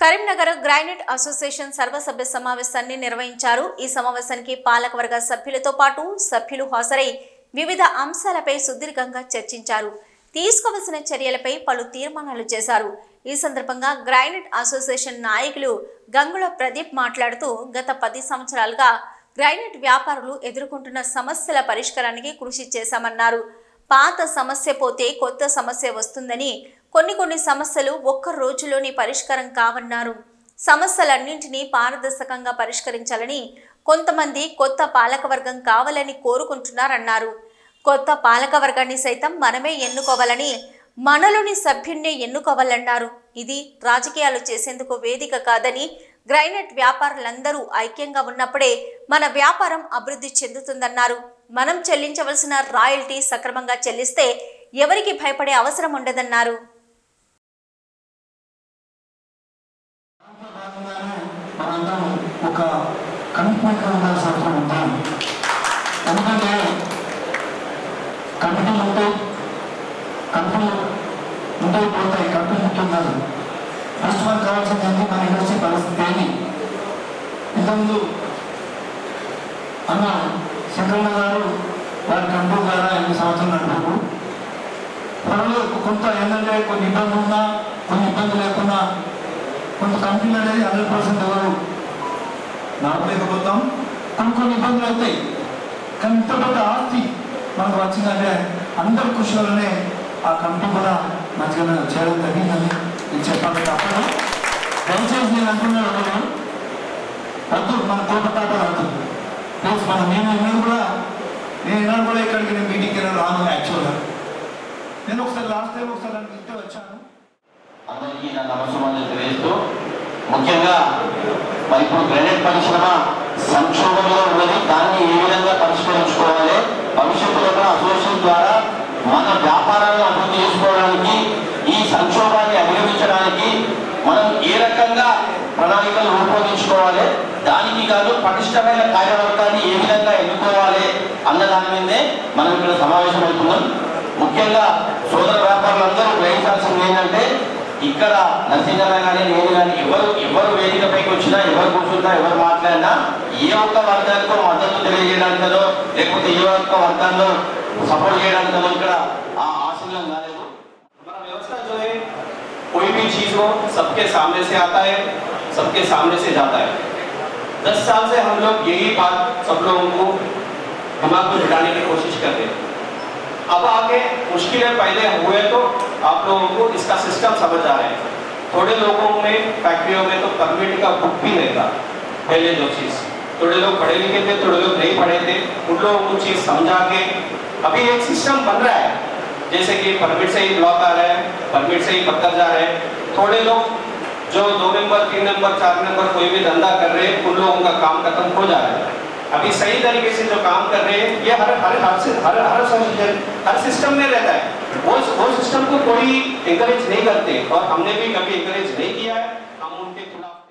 Karimnagar granite association సర్వసభ్య సమావేశాన్ని నిర్వహించారు. ఈ సమావేశానికి పాలకవర్గ సభ్యులతో పాటు సభ్యులు హాజరై వివిధ అంశాలపై సుదీర్ఘంగా చర్చించారు. తీసుకోవలసిన చర్యలపై పలు తీర్మానాలు చేశారు. ఈ సందర్భంగా గ్రానైట్ అసోసియేషన్ నాయకులు గంగుల ప్రదీప్ మాట్లాడుతూ గత పది సంవత్సరాలుగా గ్రానైట్ వ్యాపారులు ఎదుర్కొంటున్న సమస్యల పరిష్కారానికి కృషి చేశామన్నారు. పాత సమస్య పోతే కొత్త సమస్య వస్తుందని కొన్ని కొన్ని సమస్యలు ఒక్క రోజులోనే పరిష్కారం కావన్నారు. సమస్యలన్నింటినీ పారదర్శకంగా పరిష్కరించాలని కొంతమంది కొత్త పాలకవర్గం కావాలని కోరుకుంటున్నారన్నారు. కొత్త పాలకవర్గాన్ని సైతం మనమే ఎన్నుకోవాలని మనలోని సభ్యున్నే ఎన్నుకోవాలన్నారు. ఇది రాజకీయాలు చేసేందుకు వేదిక కాదని గ్రైనెట్ వ్యాపారులందరూ ఐక్యంగా ఉన్నప్పుడే మన వ్యాపారం అభివృద్ధి చెందుతుందన్నారు. మనం చెల్లించవలసిన రాయల్టీ సక్రమంగా చెల్లిస్తే ఎవరికి భయపడే అవసరం ఉండదన్నారు. ఒక కమిట్మెంట్ ఉండాల్సిన అవసరం ఉంది ఎందుకంటే కంపెనీలు ఉంటే కంపెనీలు ఉంటే పోతాయి కంపెనీ ముఖ్యం కాదు ఫస్ట్ మనకు కావాల్సింది ఏంటి మన ఇండస్ట్రీ పరిస్థితి ఏంటి ఇంతకుముందు అన్న శంకరన్న గారు వారి కంపెనీ ద్వారా ఎన్ని సంవత్సరాలు నడిపారు? త్వరలో కొంత ఏంటంటే కొన్ని ఇబ్బందులు ఉన్నా కొన్ని ఇబ్బంది లేకున్నా కొంత కంపెనీలు అనేది హండ్రెడ్ పర్సెంట్ ఎవరు నడపలేకపోతాం కొన్ని కొన్ని ఇబ్బందులు అవుతాయి. కానీ ఇంత పెద్ద ఆస్తి మనకు వచ్చిందంటే అందరి కృషిలోనే ఆ కంపెనీ కూడా మంచిగా చేయడం జరిగిందని నేను చెప్పాలి తప్పదు దయచేసి నేను అనుకున్నాను వద్దు మన కోపతాట వద్దు ప్లస్ మన నేను నేను కూడా నేను ఎన్నడూ కూడా ఇక్కడికి నేను మీటింగ్కి రాను యాక్చువల్గా నేను ఒకసారి లాస్ట్ టైం ఒకసారి నన్ను ఇంటే వచ్చాను. అందరికీ నా నమస్కారాలు తెలియజేస్తూ ముఖ్యంగా మరి ఇప్పుడు గ్రానైట్ పరిశ్రమ సంక్షోభంలో ఉన్నది. దాన్ని ఏ విధంగా పరిష్కరించుకోవాలి? భవిష్యత్తులో కూడా అసోసియేషన్ ద్వారా మన వ్యాపారాలను అభివృద్ధి చేసుకోవడానికి ఈ సంక్షోభాన్ని అధిగమించడానికి మనం ఏ రకంగా ప్రణాళికలు రూపొందించుకోవాలి? దానికి కాదు పటిష్టమైన కార్యవర్గాన్ని ఏ విధంగా ఎన్నుకోవాలి అన్న దాని మీదే మనం ఇక్కడ సమావేశం అవుతున్నాం ముఖ్యంగా సోదర ఇక్కడ నరసింహన్న కానీ నేను కానీ ఎవరు ఎవరు వేదికపైకి వచ్చినా ఎవరు కూర్చున్నా ఎవరు మాట్లాడినా ఏ ఒక్క వర్గానికో మద్దతు తెలియజేయడానికో లేకపోతే ఏ ఒక్క వర్గాల్లో సపోర్ట్ చేయడానికో ఇక్కడ ఆ ఆశయం కాలేదు हमारा व्यवस्था जो है कोई भी चीज हो सबके सामने से आता है सबके सामने से जाता है दस साल से हम लोग यही बात सब लोगों को दिमाग में बिठाने की कोशिश करते हैं अब आगे मुश्किलें पहले हुए तो आप लोगों को इसका सिस्टम समझ आ रहे हैं। थोड़े लोगों में फैक्ट्रियों में तो परमिट का बुक भी था, पहले जो चीज़। थोड़े लोग पढ़े लिखे थे, थोड़े लोग नहीं पढ़े थे, उन लोगों को चीज़ समझा के अभी एक सिस्टम बन रहा है। जैसे कि परमिट से ही ब्लॉक आ रहे हैं परमिट से ही पत्थर जा रहे हैं। थोड़े लोग जो दो नंबर तीन नंबर चार नंबर कोई भी धंधा कर रहे हैं, उन लोगों का काम खत्म हो जा रहा है। अभी सही तरीके से जो काम कर रहे हैं ये हर हर हर हर हर, हर सिस्टम में रहता है। वो वो सिस्टम को कोई इंकरेज नहीं करते। और हमने भी कभी इंकरेज नहीं किया है। हम उनके खिलाफ